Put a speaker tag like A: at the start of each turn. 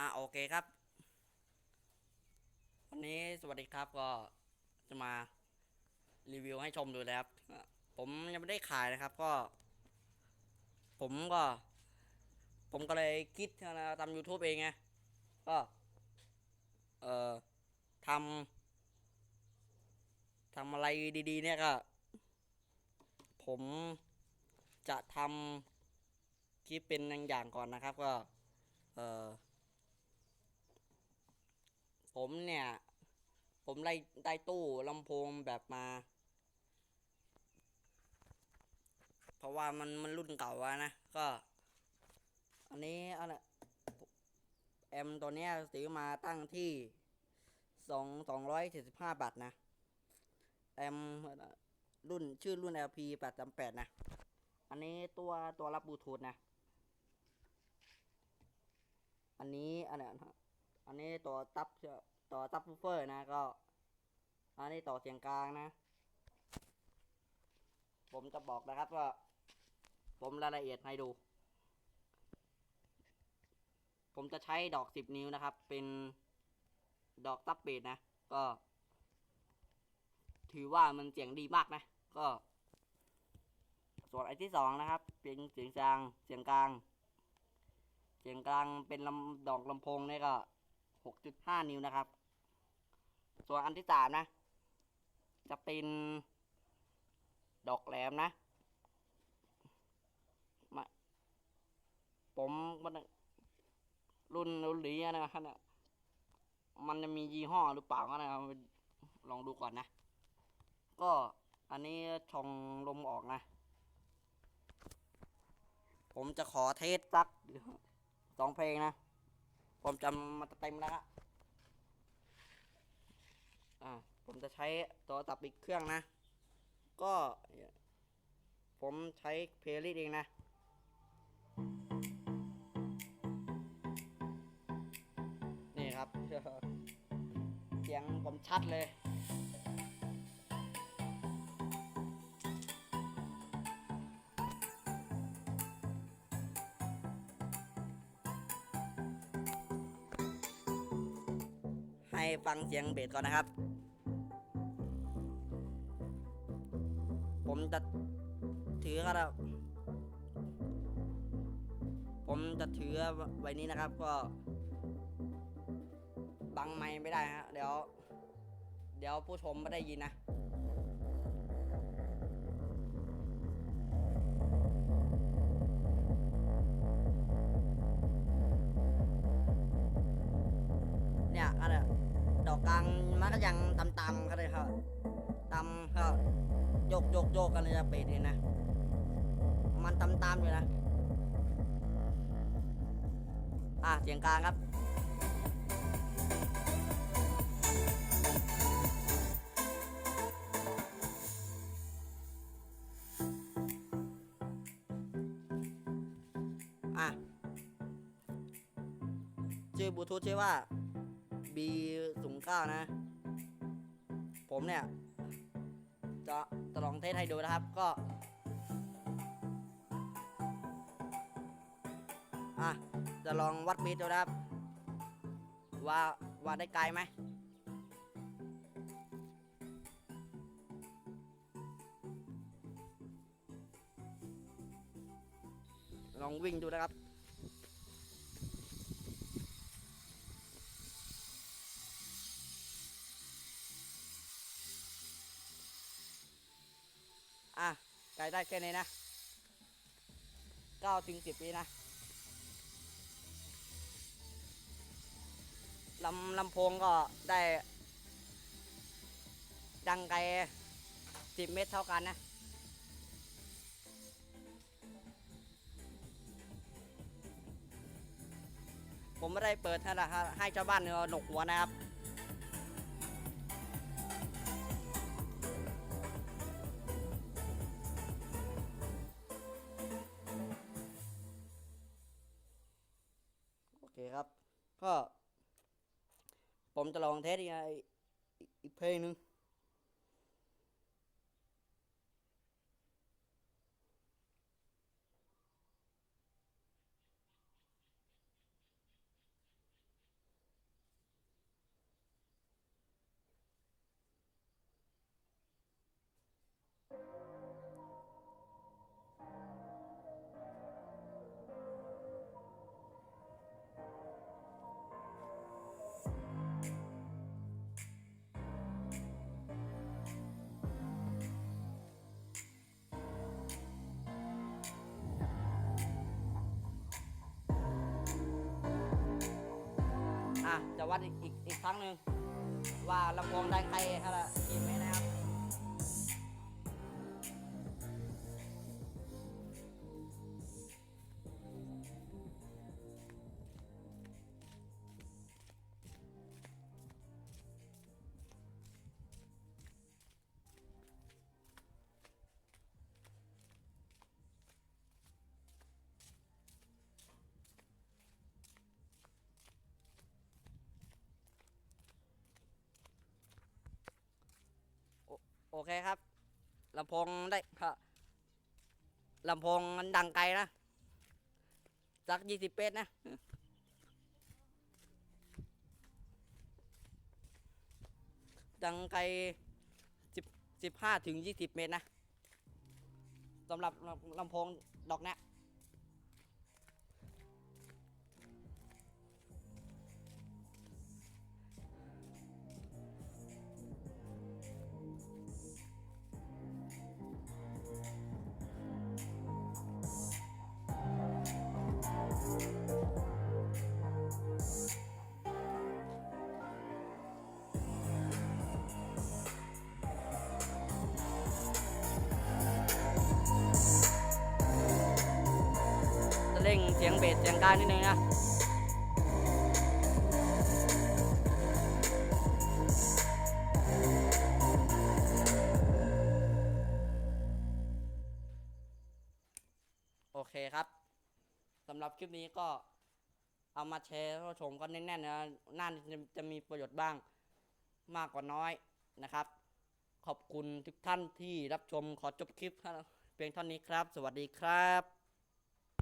A: อ่าโอเคครับ วันนี้สวัสดีครับก็จะมารีวิวให้ชมดูนะครับผมยังไม่ได้ขายนะครับก็ ผมก็ ผมก็เลยคิดนะทำ YouTube เองไงก็ เอ่อทำทำอะไรดี ๆ เนี่ยก็ ผมจะทำคลิปเป็นอย่างๆก่อนนะครับก็ เอ่อ ผมเนี่ย ผมได้ได้ตู้ลำโพงแบบมา เพราะว่ามันมันรุ่นเก่าอะนะ ก็ อันนี้อะไรแอมตัวเนี้ยซื้อมาตั้งที่สองสองร้อยเจ็ดสิบห้าบาทนะ แอมรุ่นชื่อรุ่น LP แปดแปดนะ อันนี้ตัวตัวรับบลูทูธนะ อันนี้อันเนี้ยนะ อันนี้ตัวตับต่อตับฟูเฟอร์นะก็ อันนี้ต่อเสียงกลางนะ ผมจะบอกนะครับว่า ผมรายละเอียดให้ดู ผมจะใช้ดอกสิบนิ้วนะครับ เป็นดอกตับเบสนะ ก็ ถือว่ามันเสียงดีมากนะ ก็ส่วนไอ้ที่สองนะครับ เป็นเสียงกลางเสียงกลาง เสียงกลางเป็นลำดอกลำโพงเนี่ยก็ หกจุดห้านิ้วนะครับ ส่วนอันที่สามนะ จะเป็นดอกแหลมนะมาผมมันรุ่นรุ่นนี้นะครับเนี่ยมันจะมียี่ห้อหรือเปล่าก็นะครับลองดูก่อนนะ ก็อันนี้ชงลมออกนะ ผมจะขอเทสสักสองเพลงนะ ผมจำมาเต็มแล้วอ่าผมจะใช้ตัวตับอีกเครื่องนะ ก็ ผมใช้เพลย์ลิสเองนะนี่ครับเสียงผมชัดเลย ให้ฟังเสียงเบสก่อนนะครับ ผมจะถือครับ ผมจะถือไว้นี้นะครับก็ บังไม้ไม่ได้ฮะเดี๋ยว เดี๋ยวผู้ชมไม่ได้ยินนะ ดอกกลางมันก็ยังต่ำๆกันเลยครับต่ำก็โยกโยกโยกกันเลยจะเปดเลยนะ มันต่ำๆอยู่นะ อะเสียงกลางครับอะชื่อบลูทูธชื่อว่า B ศูนย์เก้านะ ผมเนี่ย จะจะลองเทสให้ดูนะครับก็ อะ จะลองวัดเบสดูนะครับ ว่าว่าได้ไกลไหมลองวิ่งดูนะครับ ได้แค่นี้นะเก้าถึงสิบปีนะลำลำโพงก็ได้ ดังไกลสิบเมตรเท่ากันนะผมไม่ได้เปิดให้ละครับให้ชาวบ้านเนี่ยหนกหัวนะครับ ก็ ผมจะลองเทสอีกเพลงหนึ่ง จะวัดอีกอีกอีกครั้งหนึ่งว่าลำโพงดังไกลเท่าไหร่กี่เม โอเคครับลำโพงได้ครับลำโพงมันดังไกลนะสักยี่สิบเมตรนะดังไกลสิบสิบห้าถึงยี่สิบเมตรนะสำหรับลำลำโพงดอกเนี้ย ร่งเสียงเบสเสียงกางนิดนึงนะโอเคครับสำหรับคลิปนี้ก็เอามาแชร์ให้ผู้ชมก็แน่นๆนะน่าจะจะมีประโยชน์บ้างมากกว่าน้อยนะครับ ขอบคุณทุกท่านที่รับชมขอจบคลิปเพียงเท่านี้ครับ สวัสดีครับ